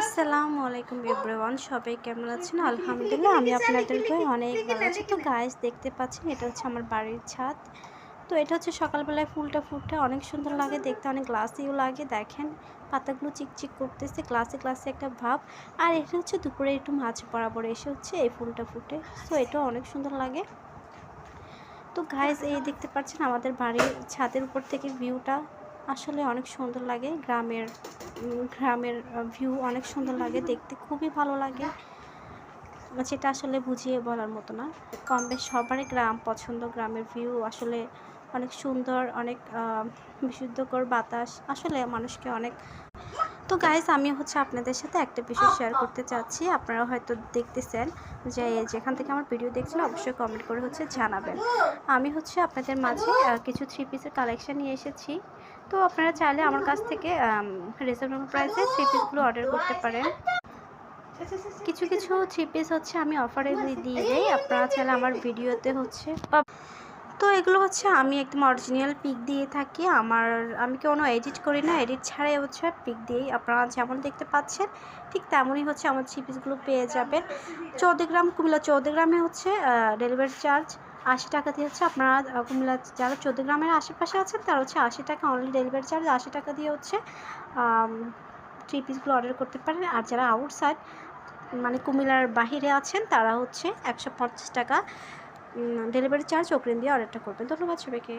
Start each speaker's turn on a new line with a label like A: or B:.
A: আসসালামু আলাইকুম এভরিওয়ান, সবাই কেমন আছেন? আলহামদুলিল্লাহ, আমি আপনাদেরকে অনেক ভালো আছি। তো গাইস দেখতে পাচ্ছেন, এটা হচ্ছে আমার বাড়ির ছাদ। তো এটা হচ্ছে সকালবেলায় ফুলটা ফুটে অনেক সুন্দর লাগে, দেখতে অনেক গ্লাসিও লাগে। দেখেন, পাতাগুলো চিকচিক করতেছে গ্লাসে গ্লাসে একটা ভাব। আর এটা হচ্ছে দুপুরে একটু মাছ বরাবর এসে হচ্ছে এই ফুলটা ফুটে। তো এটাও অনেক সুন্দর লাগে। তো গাইস এই দেখতে পাচ্ছেন আমাদের বাড়ির ছাদের উপর থেকে ভিউটা আসলে অনেক সুন্দর লাগে। গ্রামের গ্রামের ভিউ অনেক সুন্দর লাগে, দেখতে খুবই ভালো লাগে। যেটা আসলে বুঝিয়ে বলার মতো না। কম বেশ সবারই গ্রাম পছন্দ, গ্রামের ভিউ আসলে অনেক সুন্দর, অনেক বিশুদ্ধকর বাতাস, আসলে মানুষকে অনেক তো গাইজ আমি হচ্ছে আপনাদের সাথে একটা বিষয় শেয়ার করতে চাচ্ছি। আপনারা হয়তো দেখতেছেন যে যেখান থেকে আমার ভিডিও দেখছেন, অবশ্যই কমেন্ট করে হচ্ছে জানাবেন। আমি হচ্ছে আপনাদের মাঝে কিছু থ্রি পিসের কালেকশান নিয়ে এসেছি। তো আপনারা চাইলে আমার কাছ থেকে রিজনেবল প্রাইসে থ্রি পিসগুলো অর্ডার করতে পারেন। কিছু কিছু থ্রি পিস হচ্ছে আমি অফারে দিয়ে দিই, আপনারা চাইলে আমার ভিডিওতে হচ্ছে তো এগুলো হচ্ছে আমি একদম অরিজিনাল পিক দিয়ে থাকি, আমার, আমি কোনো এডিট করি না এডিট ছাড়াই হচ্ছে পিক দিয়েই আপনারা যেমন দেখতে পাচ্ছেন, ঠিক তেমনই হচ্ছে আমার থ্রি পিসগুলো পেয়ে যাবেন। চৌদ্দ গ্রাম কুমিল্লা, চৌদ্দ গ্রামে হচ্ছে ডেলিভারি চার্জ আশি টাকা দিয়ে হচ্ছে আপনারা কুমিল্লা যারা চোদ্দ গ্রামের আশেপাশে আছেন, তারা হচ্ছে আশি টাকা অনলি ডেলিভারি চার্জ আশি টাকা দিয়ে হচ্ছে থ্রি পিসগুলো অর্ডার করতে পারেন। আর যারা আউটসাইড মানে কুমিল্লার বাহিরে আছেন, তারা হচ্ছে একশো পঞ্চাশ টাকা ডেলিভারি চার্জ অগ্রিম দিয়ে অর্ডারটা করবেন। ধন্যবাদ সবাইকে।